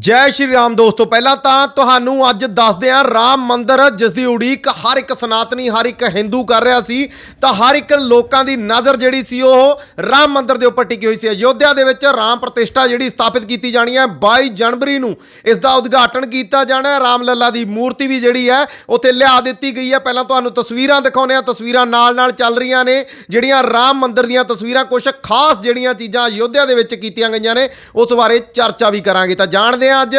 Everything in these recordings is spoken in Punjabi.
ਜੈ ਸ਼੍ਰੀ ਰਾਮ ਦੋਸਤੋ, ਪਹਿਲਾਂ ਤਾਂ ਤੁਹਾਨੂੰ ਅੱਜ ਦੱਸਦੇ ਹਾਂ, ਰਾਮ ਮੰਦਿਰ ਜਿਸ ਦੀ ਉਡੀਕ ਹਰ ਇੱਕ ਸਨਾਤਨੀ, ਹਰ ਇੱਕ ਹਿੰਦੂ ਕਰ ਰਿਹਾ ਸੀ, ਤਾਂ ਹਰ ਇੱਕ ਲੋਕਾਂ ਦੀ ਨਜ਼ਰ ਜਿਹੜੀ ਸੀ ਉਹ ਰਾਮ ਮੰਦਿਰ ਦੇ ਉੱਪਰ ਟਿਕੀ ਹੋਈ ਸੀ। ਅਯੋਧਿਆ ਦੇ ਵਿੱਚ ਰਾਮ ਪ੍ਰਤਿਸ਼ਠਾ ਜਿਹੜੀ ਸਥਾਪਿਤ ਕੀਤੀ ਜਾਣੀ ਹੈ 22 ਜਨਵਰੀ ਨੂੰ ਇਸ ਦਾ ਉਦਘਾਟਨ ਕੀਤਾ ਜਾਣਾ ਹੈ। ਰਾਮ ਲੱਲਾ ਦੀ ਮੂਰਤੀ ਵੀ ਜਿਹੜੀ ਹੈ, ਉੱਥੇ ਲਿਆ ਦਿੱਤੀ ਗਈ ਹੈ। ਪਹਿਲਾਂ ਤੁਹਾਨੂੰ ਤਸਵੀਰਾਂ ਦਿਖਾਉਂਦੇ ਹਾਂ, ਤਸਵੀਰਾਂ ਨਾਲ-ਨਾਲ ਚੱਲ ਰਹੀਆਂ ਨੇ, ਜਿਹੜੀਆਂ ਰਾਮ ਮੰਦਿਰ ਦੀਆਂ ਤਸਵੀਰਾਂ ਕੁਝ ਖਾਸ ਜਿਹੜੀਆਂ ਚੀਜ਼ਾਂ ਅਯੋਧਿਆ ਦੇ ਵਿੱਚ ਕੀਤੀਆਂ ਗਈਆਂ ਨੇ, ਉਸ ਬਾਰੇ ਚਰਚਾ ਵੀ ਕਰਾਂਗੇ। ਤਾਂ ਜਾਣਦੇ ਹਾਂ ਅੱਜ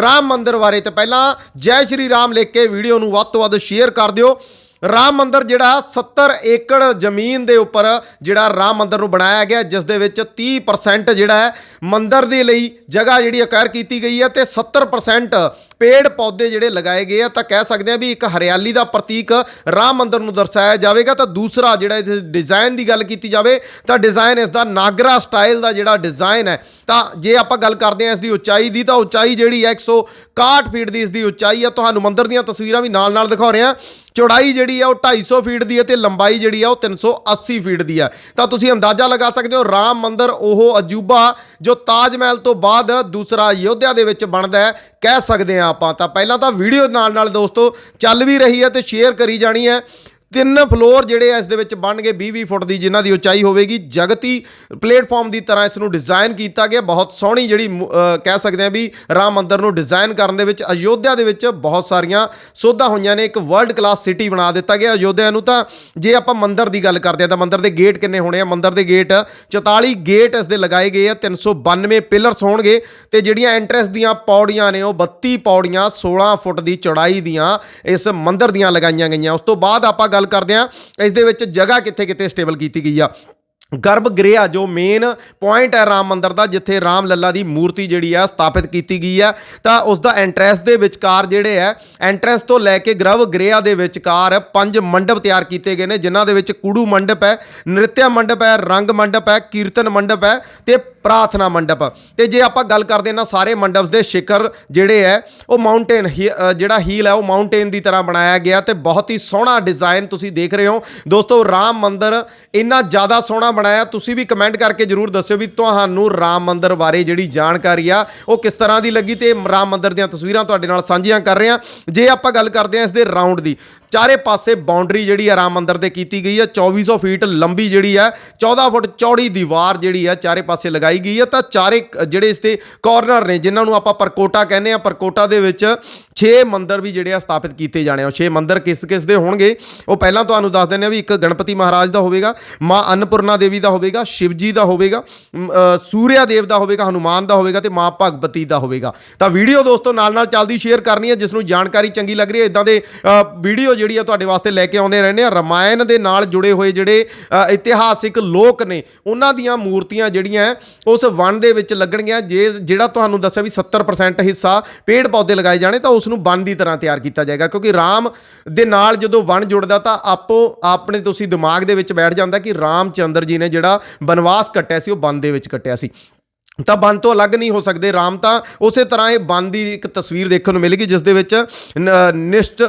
ਰਾਮ ਮੰਦਿਰ ਬਾਰੇ। ਤੇ ਪਹਿਲਾਂ ਜੈ ਸ਼੍ਰੀ ਰਾਮ ਲਿਖ ਕੇ ਵੀਡੀਓ ਨੂੰ ਵੱਧ ਤੋਂ ਵੱਧ ਸ਼ੇਅਰ ਕਰ ਦਿਓ। ਰਾਮ ਮੰਦਿਰ ਜਿਹੜਾ 70 ਏਕੜ ਜ਼ਮੀਨ ਦੇ ਉੱਪਰ ਜਿਹੜਾ ਰਾਮ ਮੰਦਿਰ ਨੂੰ ਬਣਾਇਆ ਗਿਆ, ਜਿਸ ਦੇ ਵਿੱਚ 30% ਜਿਹੜਾ ਹੈ ਮੰਦਿਰ ਦੇ ਲਈ ਜਗ੍ਹਾ ਜਿਹੜੀ ਅਕਵਾਇਰ ਕੀਤੀ ਗਈ ਹੈ ਤੇ 70% ਪੇੜ ਪੌਦੇ ਜਿਹੜੇ ਲਗਾਏ ਗਏ ਆ, ਤਾਂ ਕਹਿ ਸਕਦੇ ਆ ਵੀ ਇੱਕ ਹਰਿਆਲੀ ਦਾ ਪ੍ਰਤੀਕ ਰਾਮ ਮੰਦਰ ਨੂੰ ਦਰਸਾਇਆ ਜਾਵੇਗਾ, ਤਾਂ ਦੂਸਰਾ ਜਿਹੜਾ ਇਹਦੇ ਡਿਜ਼ਾਈਨ ਦੀ ਗੱਲ ਕੀਤੀ ਜਾਵੇ, ਤਾਂ ਡਿਜ਼ਾਈਨ ਇਸ ਦਾ ਨਾਗਰਾ ਸਟਾਈਲ ਦਾ ਜਿਹੜਾ ਡਿਜ਼ਾਈਨ ਹੈ। ਤਾਂ ਜੇ ਆਪਾਂ ਗੱਲ ਕਰਦੇ ਹਾਂ ਇਸ ਦੀ ਉਚਾਈ ਦੀ, ਤਾਂ ਉਚਾਈ ਜਿਹੜੀ ਹੈ 161 ਫੀਟ ਦੀ ਇਸ ਦੀ ਉਚਾਈ ਹੈ ਤੁਹਾਨੂੰ ਮੰਦਰ ਦੀਆਂ ਤਸਵੀਰਾਂ ਵੀ ਨਾਲ ਨਾਲ ਦਿਖਾ ਰਹੇ ਹਾਂ ਚੌੜਾਈ ਜਿਹੜੀ ਆ, ਉਹ 250 ਫੀਟ ਦੀ ਹੈ ਤੇ ਲੰਬਾਈ ਜਿਹੜੀ ਆ, ਉਹ 380 ਫੀਟ ਦੀ ਆ ਤਾਂ ਤੁਸੀਂ ਅੰਦਾਜ਼ਾ ਲਗਾ ਸਕਦੇ ਹੋ, ਰਾਮ ਮੰਦਰ ਉਹ ਅਜੂਬਾ ਜੋ ਤਾਜ ਮਹਿਲ ਤੋਂ ਬਾਅਦ ਦੂਸਰਾ ਅਯੋਧਿਆ ਦੇ ਵਿੱਚ ਬਣਦਾ ਹੈ, ਕਹਿ ਸਕਦੇ ਆ ਆਪਾਂ ਤਾਂ ਪਹਿਲਾਂ ਤਾਂ ਵੀਡੀਓ ਨਾਲ ਨਾਲ ਦੋਸਤੋ ਚੱਲ ਵੀ ਰਹੀ ਹੈ ਤੇ ਸ਼ੇਅਰ ਕਰੀ ਜਾਣੀ ਹੈ। ਤਿੰਨ ਫਲੋਰ ਜਿਹੜੇ ਆ ਇਸ ਦੇ ਵਿੱਚ ਬਣਨਗੇ 20-20 ਫੁੱਟ ਦੀ, ਜਿਨ੍ਹਾਂ ਦੀ ਉਚਾਈ ਹੋਵੇਗੀ ਜਗਤੀ ਪਲੇਟਫਾਰਮ ਦੀ ਤਰ੍ਹਾਂ ਇਸ ਨੂੰ ਡਿਜ਼ਾਈਨ ਕੀਤਾ ਗਿਆ। ਬਹੁਤ ਸੋਹਣੀ ਜਿਹੜੀ ਕਹਿ ਸਕਦੇ ਆ ਵੀ ਰਾਮ ਮੰਦਰ ਨੂੰ ਡਿਜ਼ਾਈਨ ਕਰਨ ਦੇ ਵਿੱਚ ਅਯੋਧਿਆ ਦੇ ਵਿੱਚ ਬਹੁਤ ਸਾਰੀਆਂ ਸੋਧਾਂ ਹੋਈਆਂ ਨੇ। ਇੱਕ ਵਰਲਡ ਕਲਾਸ ਸਿਟੀ ਬਣਾ ਦਿੱਤਾ ਗਿਆ ਅਯੋਧਿਆ ਨੂੰ ਤਾਂ। ਜੇ ਆਪਾਂ ਮੰਦਰ ਦੀ ਗੱਲ ਕਰਦੇ ਆ ਤਾਂ ਮੰਦਰ ਦੇ ਗੇਟ ਕਿੰਨੇ ਹੋਣੇ ਆ? ਮੰਦਰ ਦੇ ਗੇਟ 44 ਗੇਟ ਇਸ ਦੇ ਲਗਾਏ ਗਏ ਆ 392 ਪਿਲਰਸ ਹੋਣਗੇ ਤੇ ਜਿਹੜੀਆਂ ਐਂਟਰੈਂਸ ਦੀਆਂ ਪੌੜੀਆਂ ਨੇ ਉਹ 32 ਪੌੜੀਆਂ 16 ਫੁੱਟ ਦੀ ਚੌੜਾਈ ਦੀਆਂ ਇਸ ਮੰਦਰ ਦੀਆਂ ਲਗਾਈਆਂ ਗਈਆਂ। ਉਸ ਤੋਂ ਬਾਅਦ ਆਪਾਂ ਗੱਲ ਕਰਦੇ ਹਾਂ, ਇਸ ਦੇ ਵਿੱਚ ਜਗ੍ਹਾ ਕਿੱਥੇ ਕਿੱਥੇ ਸਟੇਬਲ ਕੀਤੀ ਗਈ ਆ। ਗਰਭ ਗ੍ਰਿਹ ਜੋ ਮੇਨ ਪੁਆਇੰਟ ਹੈ ਰਾਮ ਮੰਦਿਰ ਦਾ, ਜਿੱਥੇ ਰਾਮ ਲੱਲਾ ਦੀ ਮੂਰਤੀ ਜਿਹੜੀ ਆ, ਸਥਾਪਿਤ ਕੀਤੀ ਗਈ ਆ। ਤਾਂ ਉਸ ਦਾ ਐਂਟਰੈਂਸ ਦੇ ਵਿਚਕਾਰ ਜਿਹੜੇ ਹੈ ਐਂਟਰੈਂਸ ਤੋਂ ਲੈ ਕੇ ਗਰਭ ਗ੍ਰਿਹ ਦੇ ਵਿਚਕਾਰ ਪੰਜ ਮੰਡਪ ਤਿਆਰ ਕੀਤੇ ਗਏ ਨੇ, ਜਿਨ੍ਹਾਂ ਦੇ ਵਿੱਚ ਕੁੜੂ ਮੰਡਪ ਹੈ, ਨ੍ਰਿਤਿਆ ਮੰਡਪ ਹੈ, ਰੰਗ ਮੰਡਪ ਹੈ, ਕੀਰਤਨ ਮੰਡਪ ਹੈ ਤੇ ਪ੍ਰਾਰਥਨਾ ਮੰਡਪ। ਤੇ ਜੇ ਆਪਾਂ ਗੱਲ ਕਰਦੇ ਇਹਨਾਂ ਸਾਰੇ ਮੰਡਪਸ ਦੇ ਸ਼ਿਖਰ ਜਿਹੜੇ ਹੈ, ਉਹ ਮਾਊਂਟੇਨ ਜਿਹੜਾ ਹੀਲ ਹੈ, ਉਹ ਮਾਊਂਟੇਨ ਦੀ ਤਰ੍ਹਾਂ ਬਣਾਇਆ ਗਿਆ ਤੇ ਬਹੁਤ ਹੀ ਸੋਹਣਾ ਡਿਜ਼ਾਈਨ ਤੁਸੀਂ ਦੇਖ ਰਹੇ ਹੋ। ਦੋਸਤੋ, ਰਾਮ ਮੰਦਿਰ ਇੰਨਾ ਜ਼ਿਆਦਾ ਸੋਹਣਾ ਬਣਾਇਆ, ਤੁਸੀਂ ਵੀ ਕਮੈਂਟ ਕਰਕੇ ਜਰੂਰ ਦੱਸਿਓ ਵੀ ਤੁਹਾਨੂੰ ਰਾਮ ਮੰਦਿਰ ਬਾਰੇ ਜਿਹੜੀ ਜਾਣਕਾਰੀ ਆ, ਉਹ ਕਿਸ ਤਰ੍ਹਾਂ ਦੀ ਲੱਗੀ ਤੇ ਰਾਮ ਮੰਦਿਰ ਦੀਆਂ ਤਸਵੀਰਾਂ ਤੁਹਾਡੇ ਨਾਲ ਸਾਂਝੀਆਂ ਕਰ ਰਹੇ ਹਾਂ। ਜੇ ਆਪਾਂ ਗੱਲ ਕਰਦੇ ਹਾਂ ਇਸ ਦੇ ਰਾਉਂਡ ਦੀ ਚਾਰੇ ਪਾਸੇ ਬਾਉਂਡਰੀ ਜਿਹੜੀ ਆ ਰਾਮ ਮੰਦਰ ਦੇ ਕੀਤੀ ਗਈ ਹੈ 2400 ਫੀਟ ਲੰਬੀ ਜਿਹੜੀ ਹੈ 14 ਫੁੱਟ ਚੌੜੀ ਦੀਵਾਰ ਜਿਹੜੀ ਹੈ ਚਾਰੇ ਪਾਸੇ ਲਗਾਈ ਗਈ ਹੈ ਤਾਂ ਚਾਰੇ ਜਿਹੜੇ ਇਸ ਦੇ ਕਾਰਨਰ ਨੇ, ਜਿਨ੍ਹਾਂ ਨੂੰ ਆਪਾਂ ਪਰਕੋਟਾ ਕਹਿੰਦੇ ਆ, ਪਰਕੋਟਾ ਦੇ ਵਿੱਚ 6 ਮੰਦਰ ਵੀ ਜਿਹੜੇ ਆ ਸਥਾਪਿਤ ਕੀਤੇ ਜਾਣੇ ਆ। 6 ਮੰਦਿਰ ਕਿਸ ਕਿਸ ਦੇ ਹੋਣਗੇ? ਉਹ ਪਹਿਲਾਂ ਤੁਹਾਨੂੰ ਦੱਸ ਦਿੰਦੇ ਆ ਵੀ ਇੱਕ ਗਣਪਤੀ ਮਹਾਰਾਜ ਦਾ ਹੋਵੇਗਾ, ਮਾਂ ਅੰਨਪੂਰਨਾ ਦੇਵੀ ਦਾ ਹੋਵੇਗਾ ਸ਼ਿਵ ਜੀ ਦਾ ਹੋਵੇਗਾ ਸੂਰਿਆ ਦੇਵ ਦਾ ਹੋਵੇਗਾ, ਹਨੂਮਾਨ ਦਾ ਹੋਵੇਗਾ ਤੇ ਮਾਂ ਭਗਵਤੀ ਦਾ ਹੋਵੇਗਾ। ਤਾਂ ਵੀਡੀਓ ਦੋਸਤੋ ਨਾਲ ਨਾਲ ਚੱਲਦੀ ਸ਼ੇਅਰ ਕਰਨੀ ਹੈ, ਜਿਸ ਨੂੰ ਜਾਣਕਾਰੀ ਚੰਗੀ ਲੱਗ ਰਹੀ ਹੈ ਇਦਾਂ ਦੇ ਵੀਡੀਓ ਜਿਹੜੀ ਆ ਤੁਹਾਡੇ ਵਾਸਤੇ ਲੈ ਕੇ ਆਉਂਦੇ ਰਹਿੰਦੇ ਆ। ਰਮਾਇਣ ਦੇ ਨਾਲ ਜੁੜੇ ਹੋਏ ਜਿਹੜੇ ਇਤਿਹਾਸਿਕ ਲੋਕ ਨੇ, ਉਹਨਾਂ ਦੀਆਂ ਮੂਰਤੀਆਂ ਜਿਹੜੀਆਂ ਉਸ ਵਣ ਦੇ ਵਿੱਚ ਲੱਗਣਗੀਆਂ, ਜੇ, ਜਿਹੜਾ ਤੁਹਾਨੂੰ ਦੱਸਿਆ ਵੀ 70% ਹਿੱਸਾ ਪੇੜ ਪੌਦੇ ਲਗਾਏ ਜਾਣੇ, ਤਾਂ ਉਸ ਨੂੰ ਵਣ ਦੀ ਤਰ੍ਹਾਂ ਤਿਆਰ ਕੀਤਾ ਜਾਏਗਾ, ਕਿਉਂਕਿ ਰਾਮ ਦੇ ਨਾਲ ਜਦੋਂ ਵਣ ਜੁੜਦਾ ਤਾਂ ਆਪੋ, ਆਪਣੇ ਤੁਸੀਂ ਦਿਮਾਗ ਦੇ ਵਿੱਚ ਬੈਠ ਜਾਂਦਾ ਕਿ ਰਾਮ ਚੰਦਰ ਜੀ ਨੇ ਜਿਹੜਾ ਬਨਵਾਸ ਕੱਟਿਆ ਸੀ, ਉਹ ਵਣ ਦੇ ਵਿੱਚ ਕੱਟਿਆ ਸੀ। ਤਾਂ ਬੰਨ ਤੋਂ ਅਲੱਗ ਨਹੀਂ ਹੋ ਸਕਦੇ, ਰਾਮ ਤਾਂ ਉਸੇ ਤਰ੍ਹਾਂ ਇਹ ਬੰਨ ਦੀ ਇੱਕ ਤਸਵੀਰ ਦੇਖਣ ਨੂੰ ਮਿਲੇਗੀ, ਜਿਸ ਦੇ ਵਿੱਚ ਨਿਸ਼ਟ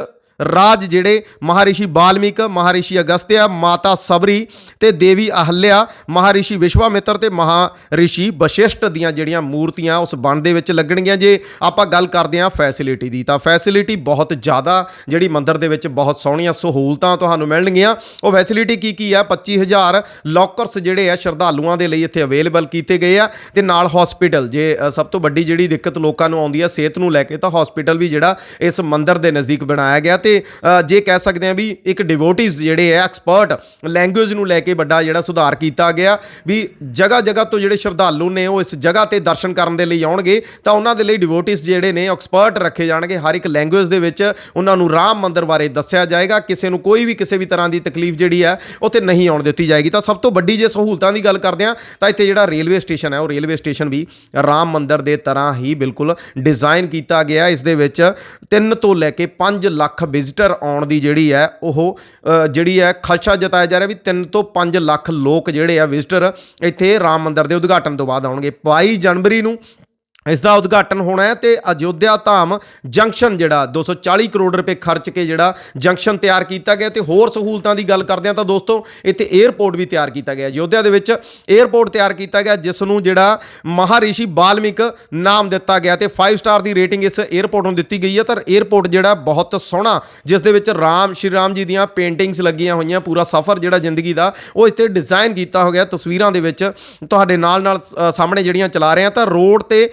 ਰਾਜ ਜਿਹੜੇ ਮਹਾਰਿਸ਼ੀ ਬਾਲਮੀਕ, ਮਹਾਰਿਸ਼ੀ ਅਗਸਤਿਆ, ਮਾਤਾ ਸਬਰੀ ਤੇ ਦੇਵੀ ਅਹਲਿਆ, ਮਹਾਰਿਸ਼ੀ ਵਿਸ਼ਵਾਮਿੱਤਰ ਤੇ ਮਹਾਰਿਸ਼ੀ ਵਸ਼ਿਸ਼ਟ ਦੀਆਂ ਜਿਹੜੀਆਂ ਮੂਰਤੀਆਂ ਉਸ ਬਣ ਦੇ ਵਿੱਚ ਲੱਗਣਗੀਆਂ। ਜੇ ਆਪਾਂ ਗੱਲ ਕਰਦੇ ਹਾਂ ਫੈਸਿਲਿਟੀ ਦੀ, ਤਾਂ ਫੈਸਿਲਿਟੀ ਬਹੁਤ ਜ਼ਿਆਦਾ ਜਿਹੜੀ ਮੰਦਿਰ ਦੇ ਵਿੱਚ ਬਹੁਤ ਸੋਹਣੀਆਂ ਸਹੂਲਤਾਂ ਤੁਹਾਨੂੰ ਮਿਲਣਗੀਆਂ। ਉਹ ਫੈਸਿਲਿਟੀ ਕੀ ਕੀ ਆ? 25000 ਲੋਕਰਸ ਜਿਹੜੇ ਆ ਸ਼ਰਧਾਲੂਆਂ ਦੇ ਲਈ ਇੱਥੇ ਅਵੇਲੇਬਲ ਕੀਤੇ ਗਏ ਆ ਤੇ ਨਾਲ ਹਸਪੀਟਲ ਜੇ ਸਭ ਤੋਂ ਵੱਡੀ ਜਿਹੜੀ ਦਿੱਕਤ ਲੋਕਾਂ ਨੂੰ ਆਉਂਦੀ ਆ ਸਿਹਤ ਨੂੰ ਲੈ ਕੇ, ਤਾਂ ਹਸਪੀਟਲ ਵੀ ਜਿਹੜਾ ਇਸ ਮੰਦਿਰ ਦੇ ਨਜ਼ਦੀਕ ਬਣਾਇਆ ਗਿਆ ਤੇ ਅ, ਜੇ ਕਹਿ ਸਕਦੇ ਆ ਵੀ ਇੱਕ ਡਿਵੋਟਿਸ ਜਿਹੜੇ ਆ ਐਕਸਪਰਟ ਲੈਂਗੁਏਜ ਨੂੰ ਲੈ ਕੇ ਵੱਡਾ ਜਿਹੜਾ ਸੁਧਾਰ ਕੀਤਾ ਗਿਆ ਵੀ ਜਗ੍ਹਾ ਜਗ੍ਹਾ ਤੋਂ ਜਿਹੜੇ ਸ਼ਰਧਾਲੂ ਨੇ ਉਹ ਇਸ ਜਗ੍ਹਾ ਤੇ ਦਰਸ਼ਨ ਕਰਨ ਦੇ ਲਈ ਆਉਣਗੇ ਤਾਂ ਉਹਨਾਂ ਦੇ ਲਈ ਡਿਵੋਟਿਸ ਜਿਹੜੇ ਨੇ ਐਕਸਪਰਟ ਰੱਖੇ ਜਾਣਗੇ। ਹਰ ਇੱਕ ਲੈਂਗੁਏਜ ਦੇ ਵਿੱਚ ਉਹਨਾਂ ਨੂੰ ਰਾਮ ਮੰਦਿਰ ਬਾਰੇ ਦੱਸਿਆ ਜਾਏਗਾ। ਕਿਸੇ ਨੂੰ ਕੋਈ ਵੀ ਕਿਸੇ ਵੀ ਤਰ੍ਹਾਂ ਦੀ ਤਕਲੀਫ ਜਿਹੜੀ ਹੈ ਉੱਥੇ ਨਹੀਂ ਆਉਣ ਦਿੱਤੀ ਜਾਏਗੀ। ਤਾਂ ਸਭ ਤੋਂ ਵੱਡੀ ਜੇ ਸਹੂਲਤਾਂ ਦੀ ਗੱਲ ਕਰਦੇ ਆ ਤਾਂ ਇੱਥੇ ਜਿਹੜਾ ਰੇਲਵੇ ਸਟੇਸ਼ਨ ਹੈ ਉਹ ਰੇਲਵੇ ਸਟੇਸ਼ਨ ਵੀ ਰਾਮ ਮੰਦਿਰ ਦੇ ਤਰ੍ਹਾਂ ਹੀ ਬਿਲਕੁਲ ਡਿਜ਼ਾਈਨ ਕੀਤਾ ਗਿਆ। ਇਸ ਦੇ ਵਿੱਚ 3 ਤੋਂ ਲੈ ਕੇ 5 ਲੱਖ ਵਿਜ਼ਿਟਰ ਆਉਣ ਦੀ ਜਿਹੜੀ ਹੈ, ਉਹ ਜਿਹੜੀ ਹੈ, ਖਦਸ਼ਾ ਜਤਾਇਆ ਜਾ ਰਿਹਾ ਵੀ 3 ਤੋਂ 5 ਲੱਖ ਲੋਕ ਜਿਹੜੇ ਆ ਵਿਜ਼ਿਟਰ ਇੱਥੇ ਰਾਮ ਮੰਦਿਰ ਦੇ ਉਦਘਾਟਨ ਤੋਂ ਬਾਅਦ ਆਉਣਗੇ। 22 ਜਨਵਰੀ ਨੂੰ ਇਸ ਦਾ ਉਦਘਾਟਨ ਹੋਣਾ ਹੈ ਤੇ ਅਯੋਧਿਆ ਧਾਮ ਜੰਕਸ਼ਨ ਜਿਹੜਾ 240 ਕਰੋੜ ਰੁਪਏ ਖਰਚ ਕੇ ਜਿਹੜਾ ਜੰਕਸ਼ਨ ਤਿਆਰ ਕੀਤਾ ਗਿਆ ਤੇ ਹੋਰ ਸਹੂਲਤਾਂ ਦੀ ਗੱਲ ਕਰਦੇ ਆ ਤਾਂ ਦੋਸਤੋ, ਇੱਥੇ 에어ਪੋਰਟ ਵੀ ਤਿਆਰ ਕੀਤਾ ਗਿਆ। ਅਯੋਧਿਆ ਦੇ ਵਿੱਚ 에어ਪੋਰਟ ਤਿਆਰ ਕੀਤਾ ਗਿਆ, ਜਿਸ ਨੂੰ ਜਿਹੜਾ ਮਹਾਰਿਸ਼ੀ ਬਾਲਮਿਕ ਨਾਮ ਦਿੱਤਾ ਗਿਆ ਤੇ 5 ਸਟਾਰ ਦੀ ਰੇਟਿੰਗ ਇਸ 에어ਪੋਰਟ ਨੂੰ ਦਿੱਤੀ ਗਈ ਹੈ। ਤਾਂ 에어ਪੋਰਟ ਜਿਹੜਾ ਬਹੁਤ ਸੋਹਣਾ, ਜਿਸ ਦੇ ਵਿੱਚ ਰਾਮ, ਸ਼੍ਰੀ ਰਾਮ ਜੀ ਦੀਆਂ ਪੇਂਟਿੰਗਸ ਲੱਗੀਆਂ ਹੋਈਆਂ, ਪੂਰਾ ਸਫ਼ਰ ਜਿਹੜਾ ਜ਼ਿੰਦਗੀ ਦਾ, ਉਹ ਇੱਥੇ ਡਿਜ਼ਾਈਨ ਕੀਤਾ ਹੋ ਗਿਆ ਤਸਵੀਰਾਂ ਦੇ ਵਿੱਚ ਤੁਹਾਡੇ ਨਾਲ ਨਾਲ ਸਾਹਮਣੇ ਜਿਹੜੀਆਂ ਚਲਾ ਰਹੇ ਆ ਤਾਂ ਰੋਡ ਤੇ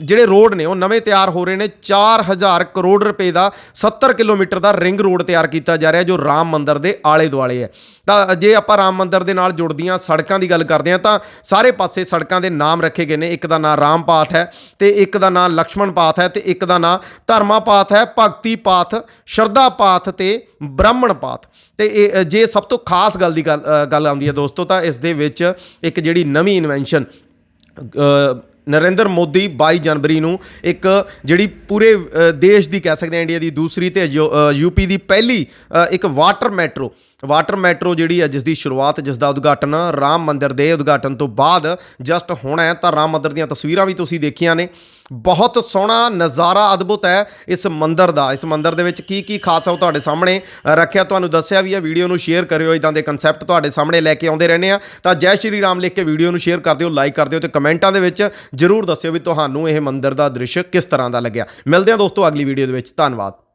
ਜਿਹੜੇ ਰੋਡ ਨੇ, ਉਹ ਨਵੇਂ ਤਿਆਰ ਹੋ ਰਹੇ ਨੇ। 4000 ਕਰੋੜ ਰੁਪਏ ਦਾ 70 ਕਿਲੋਮੀਟਰ ਦਾ ਰਿੰਗ ਰੋਡ ਤਿਆਰ ਕੀਤਾ ਜਾ ਰਿਹਾ, ਜੋ ਰਾਮ ਮੰਦਰ ਦੇ ਆਲੇ ਦੁਆਲੇ ਹੈ। ਤਾਂ ਜੇ ਆਪਾਂ ਰਾਮ ਮੰਦਰ ਦੇ ਨਾਲ ਜੁੜਦੀਆਂ ਸੜਕਾਂ ਦੀ ਗੱਲ ਕਰਦੇ ਹਾਂ, ਤਾਂ ਸਾਰੇ ਪਾਸੇ ਸੜਕਾਂ ਦੇ ਨਾਮ ਰੱਖੇ ਗਏ ਨੇ। ਇੱਕ ਦਾ ਨਾਮ ਰਾਮ ਪਾਥ ਹੈ ਤੇ ਇੱਕ ਦਾ ਨਾਮ ਲਕਸ਼ਮਣ ਪਾਥ ਹੈ ਤੇ ਇੱਕ ਦਾ ਨਾਮ ਧਰਮਾ ਪਾਥ ਹੈ, ਭਗਤੀ ਪਾਥ ਸ਼ਰਧਾ ਪਾਥ ਤੇ ਬ੍ਰਾਹਮਣ ਪਾਥ ਤੇ ਇਹ ਜੇ ਸਭ ਤੋਂ ਖਾਸ ਗੱਲ ਦੀ ਗੱਲ ਗੱਲ ਆਉਂਦੀ ਹੈ ਦੋਸਤੋ, ਤਾਂ ਇਸ ਦੇ ਵਿੱਚ ਇੱਕ ਜਿਹੜੀ ਨਵੀਂ ਇਨਵੈਂਸ਼ਨ ਨਰਿੰਦਰ ਮੋਦੀ 22 ਜਨਵਰੀ ਨੂੰ ਇੱਕ ਜਿਹੜੀ ਪੂਰੇ ਦੇਸ਼ ਦੀ ਕਹਿ ਸਕਦੇ ਹਾਂ ਇੰਡੀਆ ਦੀ ਦੂਸਰੀ ਤੇ ਯੂਪੀ ਦੀ ਪਹਿਲੀ ਇੱਕ ਵਾਟਰ ਮੈਟਰੋ ਵਾਟਰ ਮੈਟਰੋ ਜਿਹੜੀ ਹੈ ਜਿਸ ਦੀ ਸ਼ੁਰੂਆਤ ਜਿਸ ਦਾ ਉਦਘਾਟਨ ਰਾਮ ਮੰਦਿਰ ਦੇ ਉਦਘਾਟਨ ਤੋਂ ਬਾਅਦ ਜਸਟ ਹੋਣਾ ਹੈ, ਤਾਂ ਰਾਮ ਮੰਦਿਰ ਦੀਆਂ ਤਸਵੀਰਾਂ ਵੀ ਤੁਸੀਂ ਦੇਖੀਆਂ ਨੇ। ਬਹੁਤ ਸੋਹਣਾ ਨਜ਼ਾਰਾ ਅਦਭੁਤ ਹੈ ਇਸ ਮੰਦਿਰ ਦਾ। ਇਸ ਮੰਦਿਰ ਦੇ ਵਿੱਚ ਕੀ ਕੀ ਖਾਸ ਹੈ ਉਹ ਤੁਹਾਡੇ ਸਾਹਮਣੇ ਰੱਖਿਆ। ਤੁਹਾਨੂੰ ਦੱਸਿਆ ਵੀ ਹੈ ਵੀਡੀਓ ਨੂੰ ਸ਼ੇਅਰ ਕਰਿਓ ਇਦਾਂ ਦੇ ਕਨਸੈਪਟ ਤੁਹਾਡੇ ਸਾਹਮਣੇ ਲੈ ਕੇ ਆਉਂਦੇ ਰਹਿੰਦੇ ਆ। ਤਾਂ ਜੈ ਸ਼੍ਰੀ ਰਾਮ ਲਿਖ ਕੇ ਵੀਡੀਓ ਨੂੰ ਸ਼ੇਅਰ ਕਰ ਦਿਓ ਲਾਈਕ ਕਰ ਦਿਓ ਤੇ ਕਮੈਂਟਾਂ ਦੇ ਵਿੱਚ ਜਰੂਰ ਦੱਸਿਓ ਵੀ ਤੁਹਾਨੂੰ ਇਹ ਮੰਦਿਰ ਦਾ ਦ੍ਰਿਸ਼ ਕਿਸ ਤਰ੍ਹਾਂ ਦਾ ਲੱਗਿਆ। ਮਿਲਦੇ ਹਾਂ ਦੋਸਤੋ ਅਗਲੀ ਵੀਡੀਓ ਦੇ ਵਿੱਚ। ਧੰਨਵਾਦ।